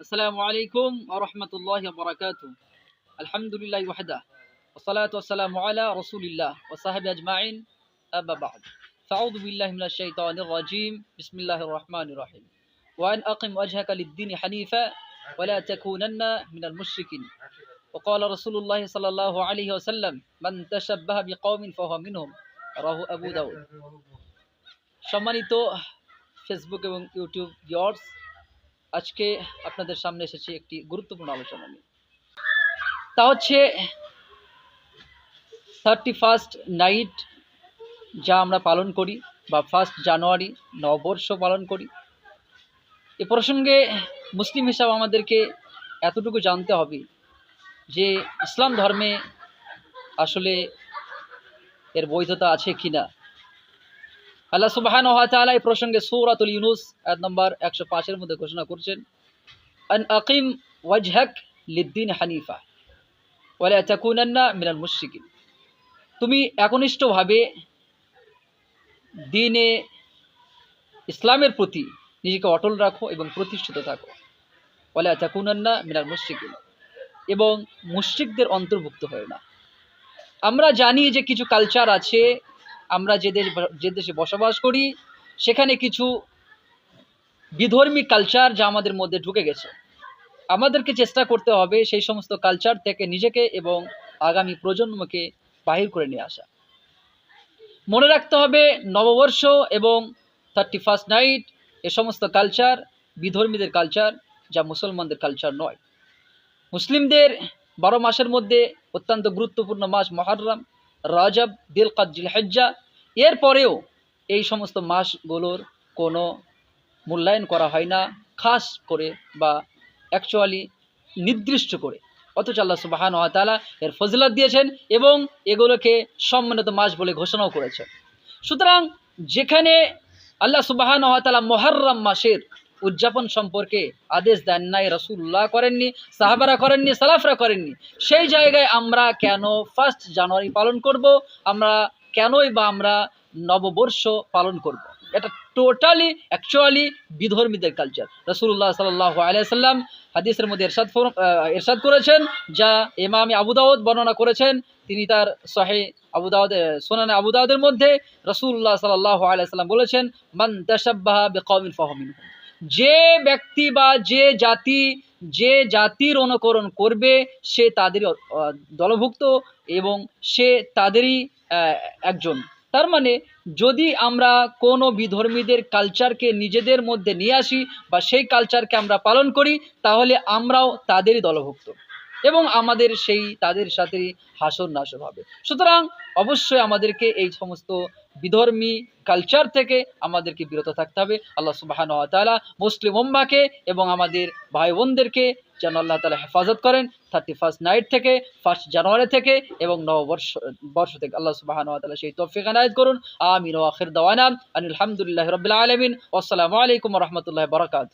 السلام عليكم ورحمة الله وبركاته الحمد لله وحده والصلاة والسلام على رسول الله وصحبه أجمعين أما بعد فأعوذ بالله من الشيطان الرجيم بسم الله الرحمن الرحيم وأن أقم وجهك للدين حنيفا ولا تكونن من المشركين وقال رسول الله صلى الله عليه وسلم من تشبه بقوم فهو منهم রাহু আবু দাউদ সম্মানিত ফেসবুক এবং YouTube viewers আজকে আপনাদের সামনে এসেছি একটি গুরুত্বপূর্ণ আলোচনা নিয়ে। তা হচ্ছে থার্টি ফার্স্ট নাইট যা আমরা পালন করি, বা ফার্স্ট জানুয়ারি নববর্ষ পালন করি। এ প্রসঙ্গে মুসলিম হিসাবে আমাদেরকে এতটুকু জানতে হবে যে ইসলাম ধর্মে আসলে এর বৈধতা আছে কিনা। আল্লাহ সুবাহান তাআলা এই প্রসঙ্গে সূরাতুল ইউনুস, আয়াত নম্বর একশো পাঁচের মধ্যে ঘোষণা করছেন, আন আকিম ওয়াজহাক লিদ্দিন হানিফা ওয়ালা তাকুনান্না মিনাল মুশরিকিন। তুমি একনিষ্ঠভাবে দিনে ইসলামের প্রতি নিজেকে অটল রাখো এবং প্রতিষ্ঠিত থাকো। ওয়ালা তাকুনান্না মিনাল মুশরিকিন। এবং মুশরিকদের অন্তর্ভুক্ত হয় না। আমরা জানি যে কিছু কালচার আছে আমরা যে দেশ যে দেশে বসবাস করি, সেখানে কিছু বিধর্মী কালচার যা আমাদের মধ্যে ঢুকে গেছে। আমাদেরকে চেষ্টা করতে হবে সেই সমস্ত কালচার থেকে নিজেকে এবং আগামী প্রজন্মকে বাহির করে নিয়ে আসা। মনে রাখতে হবে, নববর্ষ এবং থার্টি ফার্স্ট নাইট এ সমস্ত কালচার বিধর্মীদের কালচার যা মুসলমানদের কালচার নয়। মুসলিমদের বারো মাসের মধ্যে অত্যন্ত গুরুত্বপূর্ণ মাস মহারম। রাজব দিল কাজিল হেজ্জা এরপরেও এই সমস্ত মাসগুলোর কোনো মূল্যায়ন করা হয় না, খাস করে বা অ্যাকচুয়ালি নির্দিষ্ট করে। অথচ আল্লাহ সুবাহান তালা এর ফজিলত দিয়েছেন এবং এগুলোকে সম্মানিত মাস বলে ঘোষণাও করেছেন। সুতরাং যেখানে আল্লাহ সুবাহান তালা মহারম মাসের উদযাপন সম্পর্কে আদেশ দেন নাই রসুল্লাহ করেননি, সাহাবারা করেননি, সালাফরা করেননি। সেই জায়গায় আমরা কেন ফার্স্ট জানুয়ারি পালন করব? আমরা কেনই বা আমরা নববর্ষ পালন করব। এটা টোটালি অ্যাকচুয়ালি বিধর্মীদের কালচার রসুল্লাহ সাল্লাহ আলিয়াল্লাম হাদিসের মধ্যে এরশাদ এরশাদ করেছেন, যা ইমামি আবুদাউদ বর্ণনা করেছেন। তিনি তার সহে আবুদাউদ সোনানে আবুদাউদের মধ্যে রসুল্লাহ সাল্লাহ আলিয়াল্লাম বলেছেন, মান তাসাব্বাহ বেকমিন ফহমিন যে ব্যক্তি বা যে জাতি, যে জাতির অনুকরণ করবে, সে তাদেরই দলভুক্ত এবং সে তাদেরই একজন। তার মানে যদি আমরা কোনো বিধর্মীদের কালচারকে নিজেদের মধ্যে নিয়ে আসি বা সেই কালচারকে আমরা পালন করি, তাহলে আমরাও তাদেরই দলভুক্ত এবং আমাদের সেই তাদের সাথেই হাসর নাসর হবে। সুতরাং অবশ্যই আমাদেরকে এই সমস্ত বিধর্মী কালচার থেকে আমাদেরকে বিরত থাকতে হবে। আল্লাহ সুবাহান তালা মুসলিম উম্মাকে এবং আমাদের ভাই বোনদেরকে যেন আল্লাহ তালা হেফাজত করেন। থার্টি ফার্স্ট নাইট থেকে ফার্স্ট জানুয়ারি থেকে এবং নববর্ষ, বর্ষ থেকে। আল্লাহ সুবাহান তালা সেই তৌফিক আনায়ত করুন। আমিন ও আখির দাওয়ানা। আনিল হামদুলিল্লাহ রবিল আলমিন। আসসালামু আলাইকুম রহমতুল্লাহ বরকাত